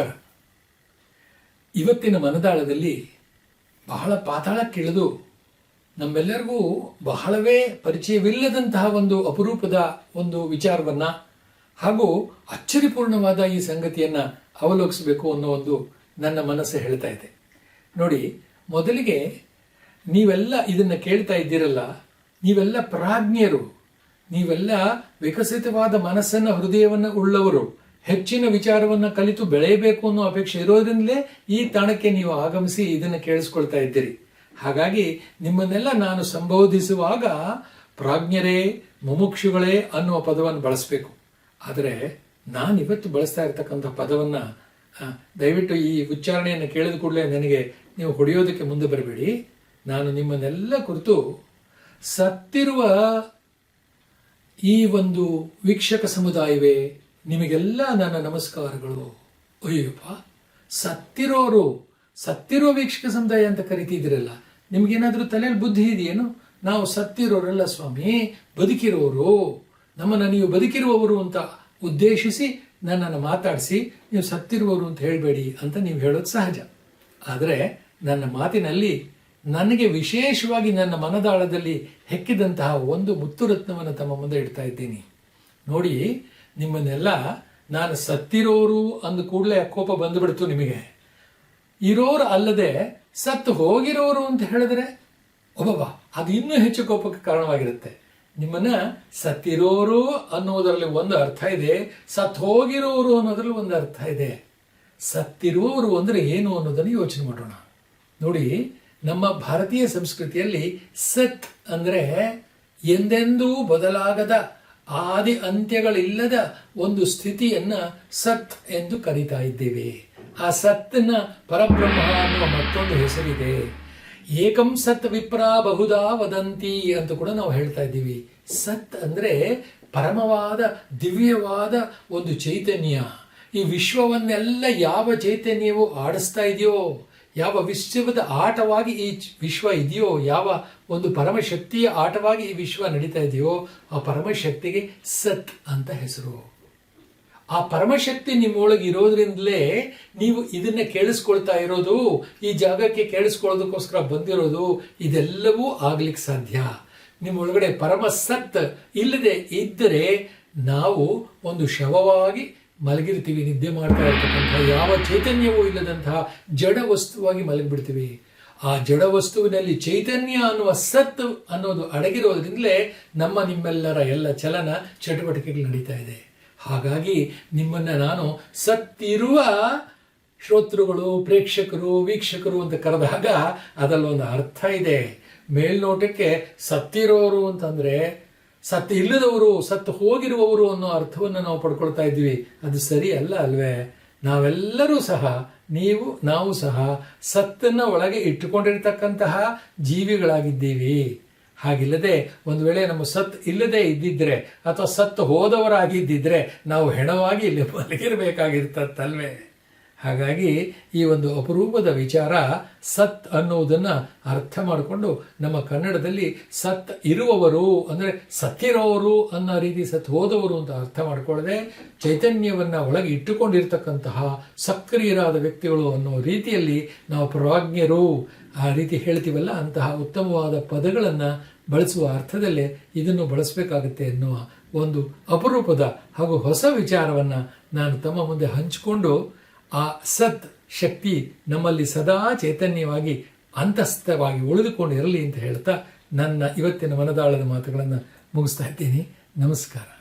ನಮಸ್ಕಾರ. ಇವತ್ತಿನ ಮನದಾಳದಲ್ಲಿ ಬಹಳ ಪಾತಾಳಕ್ಕಿಳಿದು ನಮ್ಮೆಲ್ಲರಿಗೂ ಬಹಳವೇ ಪರಿಚಯವಿಲ್ಲದಂತಹ ಒಂದು ಅಪರೂಪದ ಒಂದು ವಿಚಾರವನ್ನ ಹಾಗೂ ಅಚ್ಚರಿಪೂರ್ಣವಾದ ಈ ಸಂಗತಿಯನ್ನ ಅವಲೋಕಿಸಬೇಕು ಅನ್ನೋ ಒಂದು ನನ್ನ ಮನಸ್ಸು ಹೇಳ್ತಾ ಇದೆ. ನೋಡಿ, ಮೊದಲಿಗೆ ನೀವೆಲ್ಲ ಇದನ್ನ ಕೇಳ್ತಾ ಇದ್ದೀರಲ್ಲ, ನೀವೆಲ್ಲ ಪ್ರಾಜ್ಞರು ನೀವೆಲ್ಲ ವಿಕಸಿತವಾದ ಮನಸ್ಸನ್ನ, ಹೃದಯವನ್ನ ಉಳ್ಳವರು. ಹೆಚ್ಚಿನ ವಿಚಾರವನ್ನ ಕಲಿತು ಬೆಳೆಯಬೇಕು ಅನ್ನೋ ಅಪೇಕ್ಷೆ ಇರೋದ್ರಿಂದಲೇ ಈ ತಾಣಕ್ಕೆ ನೀವು ಆಗಮಿಸಿ ಇದನ್ನ ಕೇಳಿಸ್ಕೊಳ್ತಾ ಇದ್ದೀರಿ. ಹಾಗಾಗಿ ನಿಮ್ಮನ್ನೆಲ್ಲ ನಾನು ಸಂಬೋಧಿಸುವಾಗ ಪ್ರಾಜ್ಞರೇ, ಮುಮುಕ್ಷುಗಳೇ ಅನ್ನುವ ಪದವನ್ನು ಬಳಸಬೇಕು. ಆದರೆ ನಾನು ಇವತ್ತು ಬಳಸ್ತಾ ಇರ್ತಕ್ಕಂಥ ಪದವನ್ನ ದಯವಿಟ್ಟು ಈ ಉಚ್ಚಾರಣೆಯನ್ನು ಕೇಳಿದ ಕೂಡಲೇ ನನಗೆ ನೀವು ಹೊಡೆಯೋದಕ್ಕೆ ಮುಂದೆ ಬರಬೇಡಿ. ನಾನು ನಿಮ್ಮನ್ನೆಲ್ಲ ಕುರಿತು ಸತ್ತಿರುವ ಈ ಒಂದು ವೀಕ್ಷಕ ಸಮುದಾಯವೇ ನಿಮಗೆಲ್ಲ ನನ್ನ ನಮಸ್ಕಾರಗಳು. ಅಯ್ಯಪ್ಪ ಸತ್ತಿರೋರು, ಸತ್ತಿರೋ ವೀಕ್ಷಕ ಸಮುದಾಯ ಅಂತ ಕರಿತಿದ್ದೀರಲ್ಲ, ನಿಮಗೇನಾದರೂ ತಲೆಯಲ್ಲಿ ಬುದ್ಧಿ ಇದೆಯೇನು? ನಾವು ಸತ್ತಿರೋರಲ್ಲ ಸ್ವಾಮಿ, ಬದುಕಿರೋರು. ನಮ್ಮನ್ನು ನೀವು ಬದುಕಿರುವವರು ಅಂತ ಉದ್ದೇಶಿಸಿ, ನನ್ನನ್ನು ಮಾತಾಡಿಸಿ, ನೀವು ಸತ್ತಿರುವವರು ಅಂತ ಹೇಳಬೇಡಿ ಅಂತ ನೀವು ಹೇಳೋದು ಸಹಜ. ಆದರೆ ನನ್ನ ಮಾತಿನಲ್ಲಿ ನನಗೆ ವಿಶೇಷವಾಗಿ ನನ್ನ ಮನದಾಳದಲ್ಲಿ ಹೆಕ್ಕಿದಂತಹ ಒಂದು ಮುತ್ತುರತ್ನವನ್ನು ತಮ್ಮ ಮುಂದೆ ಇಡ್ತಾ ಇದ್ದೀನಿ. ನೋಡಿ ನಿಮ್ಮನ್ನೆಲ್ಲ ನಾನು ಸತ್ತಿರೋರು ಅಂದ ಕೂಡಲೇ ಕೋಪ ಬಂದುಬಿಡ್ತು ನಿಮಗೆ. ಇರೋರು ಅಲ್ಲದೆ ಸತ್ತು ಹೋಗಿರೋರು ಅಂತ ಹೇಳಿದ್ರೆ ಒಬ್ಬ ಅದು ಇನ್ನೂ ಹೆಚ್ಚು ಕೋಪಕ್ಕೆ ಕಾರಣವಾಗಿರುತ್ತೆ. ನಿಮ್ಮನ್ನ ಸತ್ತಿರೋರು ಅನ್ನೋದರಲ್ಲಿ ಒಂದು ಅರ್ಥ ಇದೆ, ಸತ್ ಹೋಗಿರೋರು ಅನ್ನೋದ್ರಲ್ಲಿ ಒಂದು ಅರ್ಥ ಇದೆ. ಸತ್ತಿರೋರು ಅಂದ್ರೆ ಏನು ಅನ್ನೋದನ್ನು ಯೋಚನೆ ಮಾಡೋಣ. ನೋಡಿ, ನಮ್ಮ ಭಾರತೀಯ ಸಂಸ್ಕೃತಿಯಲ್ಲಿ ಸತ್ ಅಂದ್ರೆ ಎಂದೆಂದೂ ಬದಲಾಗದ ಆದಿ ಅಂತ್ಯಗಳಿಲ್ಲದ ಒಂದು ಸ್ಥಿತಿಯನ್ನ ಸತ್ ಎಂದು ಕರೀತಾ ಇದ್ದೇವೆ. ಆ ಸತ್ನ ಪರಬ್ರಹ್ಮ ಅನ್ನುವ ಮತ್ತೊಂದು ಹೆಸರಿದೆ. ಏಕಂ ಸತ್ ವಿಪ್ರಾ ಬಹುದಾ ವದಂತಿ ಅಂತ ಕೂಡ ನಾವು ಹೇಳ್ತಾ ಇದ್ದೀವಿ. ಸತ್ ಅಂದ್ರೆ ಪರಮವಾದ, ದಿವ್ಯವಾದ ಒಂದು ಚೈತನ್ಯ. ಈ ವಿಶ್ವವನ್ನೆಲ್ಲ ಯಾವ ಚೈತನ್ಯವು ಆಡಿಸ್ತಾ ಇದೆಯೋ ಯಾವ ವಿಶ್ವದ ಆಟವಾಗಿ ಈ ವಿಶ್ವ ಇದೆಯೋ, ಯಾವ ಒಂದು ಪರಮಶಕ್ತಿಯ ಆಟವಾಗಿ ಈ ವಿಶ್ವ ನಡೀತಾ ಇದೆಯೋ, ಆ ಪರಮಶಕ್ತಿಗೆ ಸತ್ ಅಂತ ಹೆಸರು. ಆ ಪರಮಶಕ್ತಿ ನಿಮ್ಮೊಳಗೆ ಇರೋದ್ರಿಂದಲೇ ನೀವು ಇದನ್ನ ಕೇಳಿಸ್ಕೊಳ್ತಾ ಇರೋದು, ಈ ಜಾಗಕ್ಕೆ ಕೇಳಿಸ್ಕೊಳ್ಳೋದಕ್ಕೋಸ್ಕರ ಬಂದಿರೋದು, ಇದೆಲ್ಲವೂ ಆಗ್ಲಿಕ್ಕೆ ಸಾಧ್ಯ. ನಿಮ್ಮೊಳಗಡೆ ಪರಮ ಸತ್ ಇಲ್ಲದೆ ಇದ್ದರೆ ನಾವು ಒಂದು ಶವವಾಗಿ ಮಲಗಿರ್ತೀವಿ, ನಿದ್ದೆ ಮಾಡ್ತಾ ಇರ್ತಕ್ಕಂಥ ಯಾವ ಚೈತನ್ಯವೂ ಇಲ್ಲದಂತಹ ಜಡ ವಸ್ತುವಾಗಿ ಮಲಗಿಬಿಡ್ತೀವಿ. ಆ ಜಡ ವಸ್ತುವಿನಲ್ಲಿ ಚೈತನ್ಯ ಅನ್ನುವ ಸತ್ ಅನ್ನೋದು ಅಡಗಿರೋದ್ರಿಂದಲೇ ನಮ್ಮ ನಿಮ್ಮೆಲ್ಲರ ಎಲ್ಲ ಚಲನ ಚಟುವಟಿಕೆಗಳು ನಡೀತಾ ಇದೆ. ಹಾಗಾಗಿ ನಿಮ್ಮನ್ನ ನಾನು ಸತ್ತಿರುವ ಶ್ರೋತೃಗಳು, ಪ್ರೇಕ್ಷಕರು, ವೀಕ್ಷಕರು ಅಂತ ಕರೆದಾಗ ಅದರಲ್ಲೊಂದು ಅರ್ಥ ಇದೆ. ಮೇಲ್ನೋಟಕ್ಕೆ ಸತ್ತಿರೋರು ಅಂತಂದ್ರೆ ಸತ್ತು ಇಲ್ಲದವರು, ಸತ್ತು ಹೋಗಿರುವವರು ಅನ್ನೋ ಅರ್ಥವನ್ನು ನಾವು ಪಡ್ಕೊಳ್ತಾ ಇದ್ದೀವಿ. ಅದು ಸರಿ ಅಲ್ಲ ಅಲ್ವೇ? ನಾವೆಲ್ಲರೂ ಸಹ, ನೀವು, ನಾವು ಸಹ ಸತ್ತನ್ನು ಒಳಗೆ ಇಟ್ಟುಕೊಂಡಿರ್ತಕ್ಕಂತಹ ಜೀವಿಗಳಾಗಿದ್ದೀವಿ. ಹಾಗಿಲ್ಲದೆ ಒಂದು ವೇಳೆ ನಮ್ಮ ಸತ್ ಇಲ್ಲದೆ ಇದ್ದಿದ್ರೆ ಅಥವಾ ಸತ್ತು ಹೋದವರಾಗಿದ್ದಿದ್ರೆ ನಾವು ಹೆಣವಾಗಿ ಇಲ್ಲಿ ಮಲಗಿರಬೇಕಾಗಿರ್ತತ್ತಲ್ವೇ ಹಾಗಾಗಿ ಈ ಒಂದು ಅಪರೂಪದ ವಿಚಾರ ಸತ್ ಅನ್ನುವುದನ್ನ ಅರ್ಥ ಮಾಡಿಕೊಂಡು ನಮ್ಮ ಕನ್ನಡದಲ್ಲಿ ಸತ್ ಇರುವವರು ಅಂದ್ರೆ ಸತ್ತಿರೋರು ಅನ್ನೋ ರೀತಿ ಸತ್ ಹೋದವರು ಅಂತ ಅರ್ಥ ಮಾಡಿಕೊಳ್ಳದೆ ಚೈತನ್ಯವನ್ನ ಒಳಗೆ ಇಟ್ಟುಕೊಂಡಿರ್ತಕ್ಕಂತಹ ಸಕ್ರಿಯರಾದ ವ್ಯಕ್ತಿಗಳು ಅನ್ನೋ ರೀತಿಯಲ್ಲಿ ನಾವು ಪ್ರವಾಜ್ಞರು ಆ ರೀತಿ ಹೇಳ್ತೀವಲ್ಲ, ಅಂತಹ ಉತ್ತಮವಾದ ಪದಗಳನ್ನ ಬಳಸುವ ಅರ್ಥದಲ್ಲೇ ಇದನ್ನು ಬಳಸಬೇಕಾಗುತ್ತೆ ಎನ್ನುವ ಒಂದು ಅಪರೂಪದ ಹಾಗೂ ಹೊಸ ವಿಚಾರವನ್ನ ನಾನು ತಮ್ಮ ಮುಂದೆ ಹಂಚಿಕೊಂಡು ಆ ಸತ್ ಶಕ್ತಿ ನಮ್ಮಲ್ಲಿ ಸದಾ ಚೈತನ್ಯವಾಗಿ, ಅಂತಸ್ಥವಾಗಿ ಉಳಿದುಕೊಂಡಿರಲಿ ಅಂತ ಹೇಳ್ತಾ ನನ್ನ ಇವತ್ತಿನ ಮನದಾಳದ ಮಾತುಗಳನ್ನು ಮುಗಿಸ್ತಾ ಇದ್ದೀನಿ. ನಮಸ್ಕಾರ.